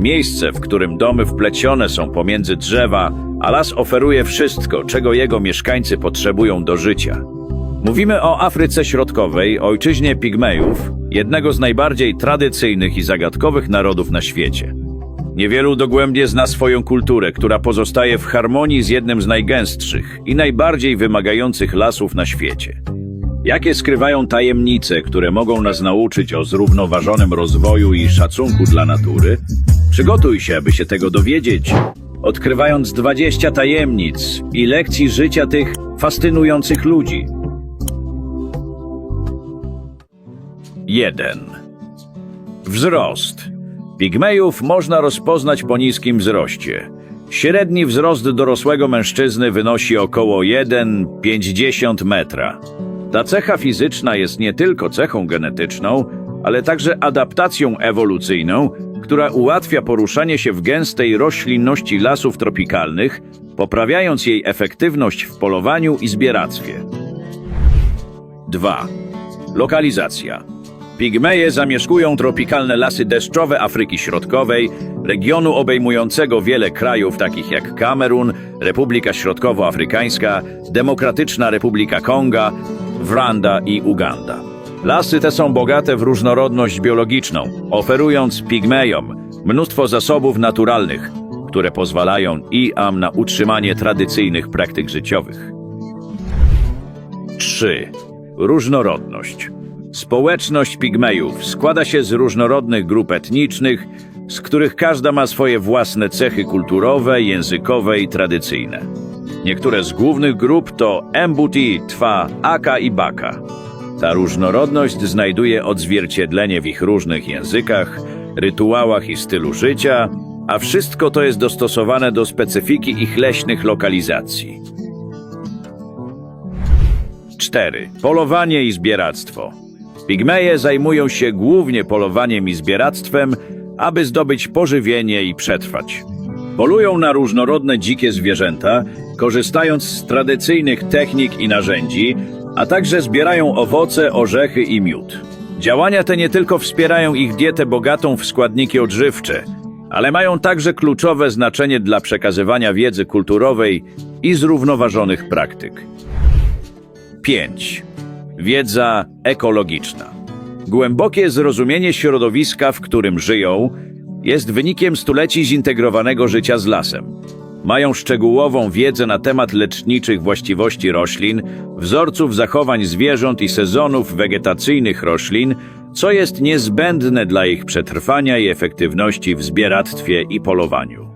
Miejsce, w którym domy wplecione są pomiędzy drzewa, a las oferuje wszystko, czego jego mieszkańcy potrzebują do życia. Mówimy o Afryce Środkowej, ojczyźnie Pigmejów, jednego z najbardziej tradycyjnych i zagadkowych narodów na świecie. Niewielu dogłębnie zna swoją kulturę, która pozostaje w harmonii z jednym z najgęstszych i najbardziej wymagających lasów na świecie. Jakie skrywają tajemnice, które mogą nas nauczyć o zrównoważonym rozwoju i szacunku dla natury? Przygotuj się, aby się tego dowiedzieć, odkrywając 20 tajemnic i lekcji życia tych fascynujących ludzi. 1. Wzrost. Pigmejów można rozpoznać po niskim wzroście. Średni wzrost dorosłego mężczyzny wynosi około 1,50 metra. Ta cecha fizyczna jest nie tylko cechą genetyczną, ale także adaptacją ewolucyjną, która ułatwia poruszanie się w gęstej roślinności lasów tropikalnych, poprawiając jej efektywność w polowaniu i zbieractwie. 2. Lokalizacja. Pigmeje zamieszkują tropikalne lasy deszczowe Afryki Środkowej, regionu obejmującego wiele krajów takich jak Kamerun, Republika Środkowoafrykańska, Demokratyczna Republika Konga, Wranda i Uganda. Lasy te są bogate w różnorodność biologiczną, oferując pigmejom mnóstwo zasobów naturalnych, które pozwalają im na utrzymanie tradycyjnych praktyk życiowych. 3. Różnorodność. Społeczność pigmejów składa się z różnorodnych grup etnicznych, z których każda ma swoje własne cechy kulturowe, językowe i tradycyjne. Niektóre z głównych grup to Mbuti, Twa, Aka i Baka. Ta różnorodność znajduje odzwierciedlenie w ich różnych językach, rytuałach i stylu życia, a wszystko to jest dostosowane do specyfiki ich leśnych lokalizacji. 4. Polowanie i zbieractwo. Pigmeje zajmują się głównie polowaniem i zbieractwem, aby zdobyć pożywienie i przetrwać. Polują na różnorodne dzikie zwierzęta, korzystając z tradycyjnych technik i narzędzi, a także zbierają owoce, orzechy i miód. Działania te nie tylko wspierają ich dietę bogatą w składniki odżywcze, ale mają także kluczowe znaczenie dla przekazywania wiedzy kulturowej i zrównoważonych praktyk. 5. Wiedza ekologiczna. Głębokie zrozumienie środowiska, w którym żyją, jest wynikiem stuleci zintegrowanego życia z lasem. Mają szczegółową wiedzę na temat leczniczych właściwości roślin, wzorców zachowań zwierząt i sezonów wegetacyjnych roślin, co jest niezbędne dla ich przetrwania i efektywności w zbieractwie i polowaniu.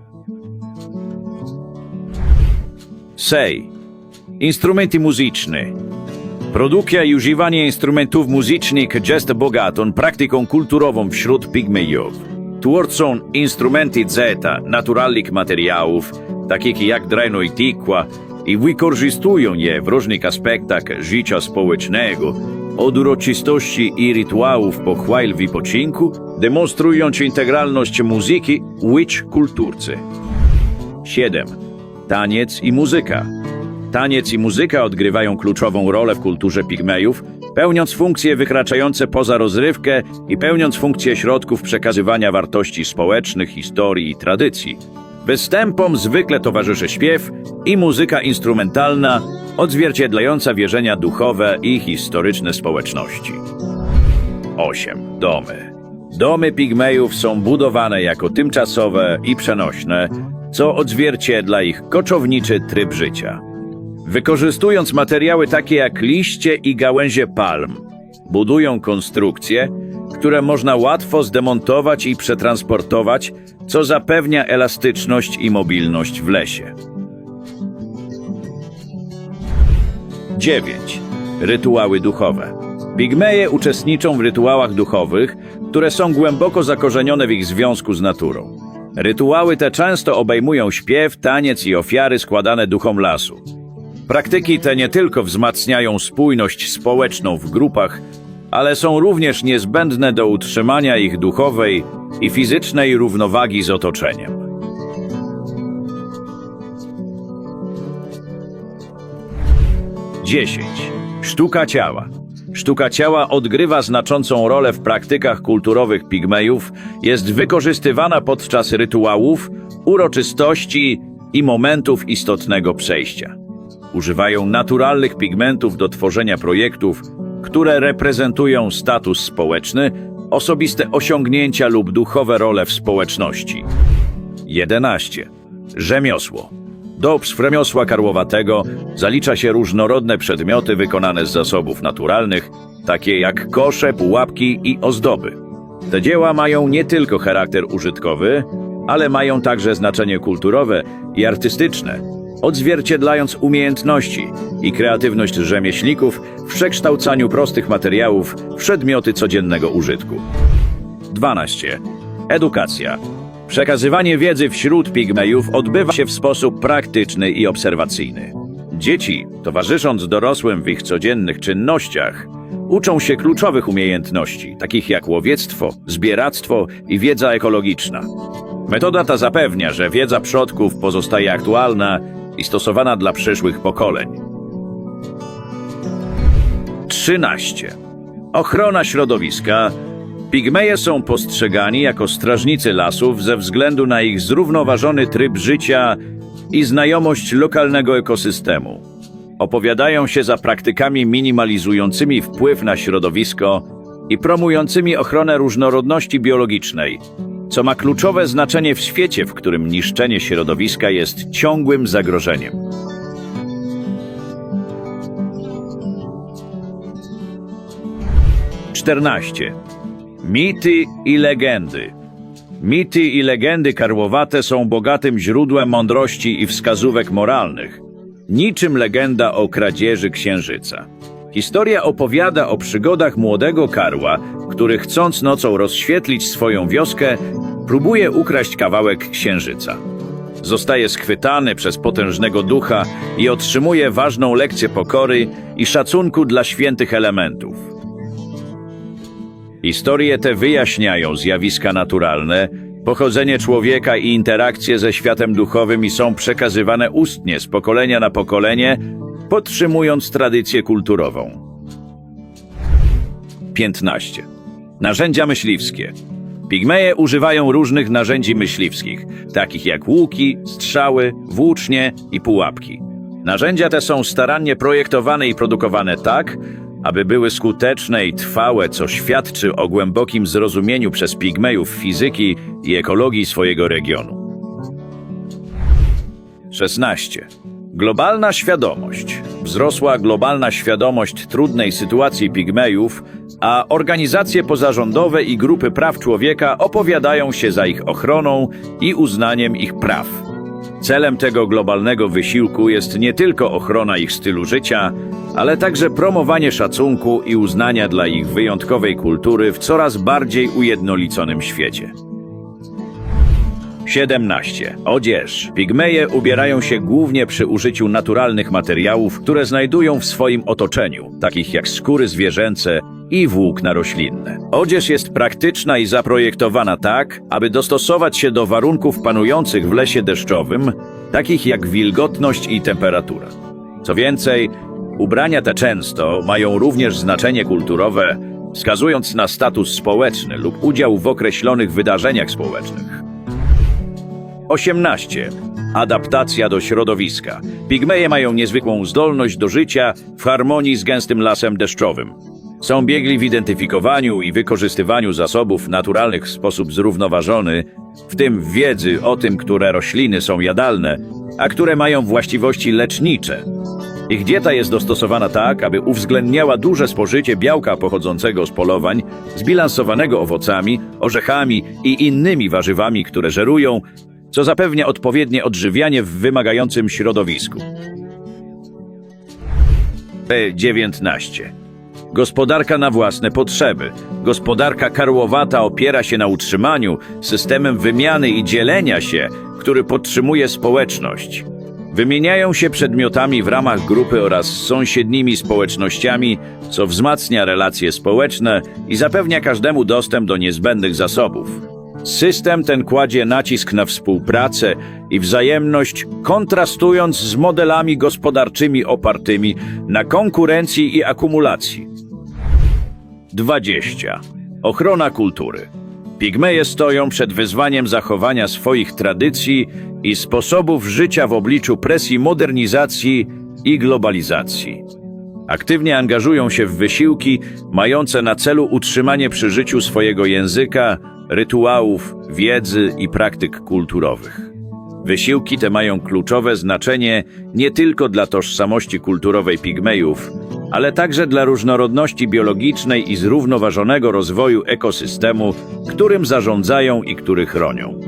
Sej. Instrumenty muzyczne. Produkcja i używanie instrumentów muzycznych jest bogatą praktyką kulturową wśród pigmejów. Twórcą instrumenty zeta naturalnych materiałów, takich jak drewno i tikła, i wykorzystują je w różnych aspektach życia społecznego, od uroczystości i rytuałów po chwil wypoczynku, demonstrując integralność muzyki w ich kulturce. 7. Taniec i muzyka. Taniec i muzyka odgrywają kluczową rolę w kulturze pigmejów, pełniąc funkcje wykraczające poza rozrywkę i pełniąc funkcje środków przekazywania wartości społecznych, historii i tradycji. Występom zwykle towarzyszy śpiew i muzyka instrumentalna, odzwierciedlająca wierzenia duchowe i historyczne społeczności. 8. Domy. Domy pigmejów są budowane jako tymczasowe i przenośne, co odzwierciedla ich koczowniczy tryb życia. Wykorzystując materiały takie jak liście i gałęzie palm, budują konstrukcje, które można łatwo zdemontować i przetransportować, co zapewnia elastyczność i mobilność w lesie. 9. Rytuały duchowe. Pigmeje uczestniczą w rytuałach duchowych, które są głęboko zakorzenione w ich związku z naturą. Rytuały te często obejmują śpiew, taniec i ofiary składane duchom lasu. Praktyki te nie tylko wzmacniają spójność społeczną w grupach, ale są również niezbędne do utrzymania ich duchowej i fizycznej równowagi z otoczeniem. Dziesięć. Sztuka ciała. Sztuka ciała odgrywa znaczącą rolę w praktykach kulturowych pigmejów, jest wykorzystywana podczas rytuałów, uroczystości i momentów istotnego przejścia. Używają naturalnych pigmentów do tworzenia projektów, które reprezentują status społeczny, osobiste osiągnięcia lub duchowe role w społeczności. 11. Rzemiosło. Do rzemiosła karłowatego zalicza się różnorodne przedmioty wykonane z zasobów naturalnych, takie jak kosze, pułapki i ozdoby. Te dzieła mają nie tylko charakter użytkowy, ale mają także znaczenie kulturowe i artystyczne, odzwierciedlając umiejętności i kreatywność rzemieślników w przekształcaniu prostych materiałów w przedmioty codziennego użytku. 12. Edukacja. Przekazywanie wiedzy wśród pigmejów odbywa się w sposób praktyczny i obserwacyjny. Dzieci, towarzysząc dorosłym w ich codziennych czynnościach, uczą się kluczowych umiejętności, takich jak łowiectwo, zbieractwo i wiedza ekologiczna. Metoda ta zapewnia, że wiedza przodków pozostaje aktualna i stosowana dla przyszłych pokoleń. 13. Ochrona środowiska. Pigmeje są postrzegani jako strażnicy lasów ze względu na ich zrównoważony tryb życia i znajomość lokalnego ekosystemu. Opowiadają się za praktykami minimalizującymi wpływ na środowisko i promującymi ochronę różnorodności biologicznej, co ma kluczowe znaczenie w świecie, w którym niszczenie środowiska jest ciągłym zagrożeniem. Czternaście. Mity i legendy. Mity i legendy karłowate są bogatym źródłem mądrości i wskazówek moralnych, niczym legenda o kradzieży księżyca. Historia opowiada o przygodach młodego karła, który chcąc nocą rozświetlić swoją wioskę, próbuje ukraść kawałek księżyca. Zostaje schwytany przez potężnego ducha i otrzymuje ważną lekcję pokory i szacunku dla świętych elementów. Historie te wyjaśniają zjawiska naturalne, pochodzenie człowieka i interakcje ze światem duchowym i są przekazywane ustnie z pokolenia na pokolenie, podtrzymując tradycję kulturową. 15. Narzędzia myśliwskie. Pigmeje używają różnych narzędzi myśliwskich, takich jak łuki, strzały, włócznie i pułapki. Narzędzia te są starannie projektowane i produkowane tak, aby były skuteczne i trwałe, co świadczy o głębokim zrozumieniu przez pigmejów fizyki i ekologii swojego regionu. 16. Globalna świadomość. Wzrosła globalna świadomość trudnej sytuacji pigmejów, a organizacje pozarządowe i grupy praw człowieka opowiadają się za ich ochroną i uznaniem ich praw. Celem tego globalnego wysiłku jest nie tylko ochrona ich stylu życia, ale także promowanie szacunku i uznania dla ich wyjątkowej kultury w coraz bardziej ujednoliconym świecie. 17. Odzież. Pigmeje ubierają się głównie przy użyciu naturalnych materiałów, które znajdują w swoim otoczeniu, takich jak skóry zwierzęce i włókna roślinne. Odzież jest praktyczna i zaprojektowana tak, aby dostosować się do warunków panujących w lesie deszczowym, takich jak wilgotność i temperatura. Co więcej, ubrania te często mają również znaczenie kulturowe, wskazując na status społeczny lub udział w określonych wydarzeniach społecznych. 18. Adaptacja do środowiska. Pigmeje mają niezwykłą zdolność do życia w harmonii z gęstym lasem deszczowym. Są biegli w identyfikowaniu i wykorzystywaniu zasobów naturalnych w sposób zrównoważony, w tym wiedzy o tym, które rośliny są jadalne, a które mają właściwości lecznicze. Ich dieta jest dostosowana tak, aby uwzględniała duże spożycie białka pochodzącego z polowań, zbilansowanego owocami, orzechami i innymi warzywami, które żerują, co zapewnia odpowiednie odżywianie w wymagającym środowisku. P19. Gospodarka na własne potrzeby. Gospodarka karłowata opiera się na utrzymaniu systemem wymiany i dzielenia się, który podtrzymuje społeczność. Wymieniają się przedmiotami w ramach grupy oraz sąsiednimi społecznościami, co wzmacnia relacje społeczne i zapewnia każdemu dostęp do niezbędnych zasobów. System ten kładzie nacisk na współpracę i wzajemność, kontrastując z modelami gospodarczymi opartymi na konkurencji i akumulacji. 20. Ochrona kultury. Pigmeje stoją przed wyzwaniem zachowania swoich tradycji i sposobów życia w obliczu presji modernizacji i globalizacji. Aktywnie angażują się w wysiłki mające na celu utrzymanie przy życiu swojego języka, rytuałów, wiedzy i praktyk kulturowych. Wysiłki te mają kluczowe znaczenie nie tylko dla tożsamości kulturowej pigmejów, ale także dla różnorodności biologicznej i zrównoważonego rozwoju ekosystemu, którym zarządzają i który chronią.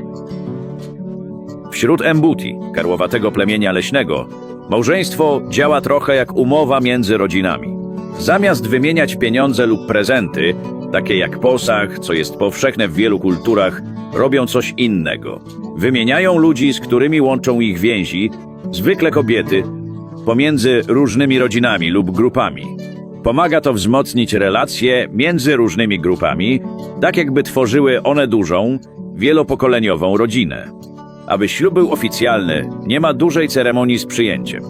Wśród Embuti, karłowatego plemienia leśnego, małżeństwo działa trochę jak umowa między rodzinami. Zamiast wymieniać pieniądze lub prezenty, takie jak posag, co jest powszechne w wielu kulturach, robią coś innego. Wymieniają ludzi, z którymi łączą ich więzi, zwykle kobiety, pomiędzy różnymi rodzinami lub grupami. Pomaga to wzmocnić relacje między różnymi grupami, tak jakby tworzyły one dużą, wielopokoleniową rodzinę. Aby ślub był oficjalny, nie ma dużej ceremonii z przyjęciem.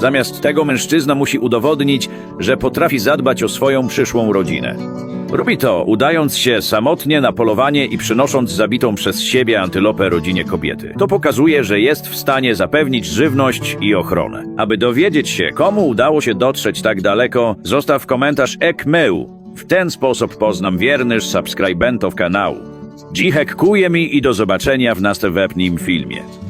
Zamiast tego mężczyzna musi udowodnić, że potrafi zadbać o swoją przyszłą rodzinę. Robi to, udając się samotnie na polowanie i przynosząc zabitą przez siebie antylopę rodzinie kobiety. To pokazuje, że jest w stanie zapewnić żywność i ochronę. Aby dowiedzieć się, komu udało się dotrzeć tak daleko, zostaw komentarz ekmeu. W ten sposób poznam wiernych subskrybentów kanału. Dzichek kuje mi i do zobaczenia w następnym filmie.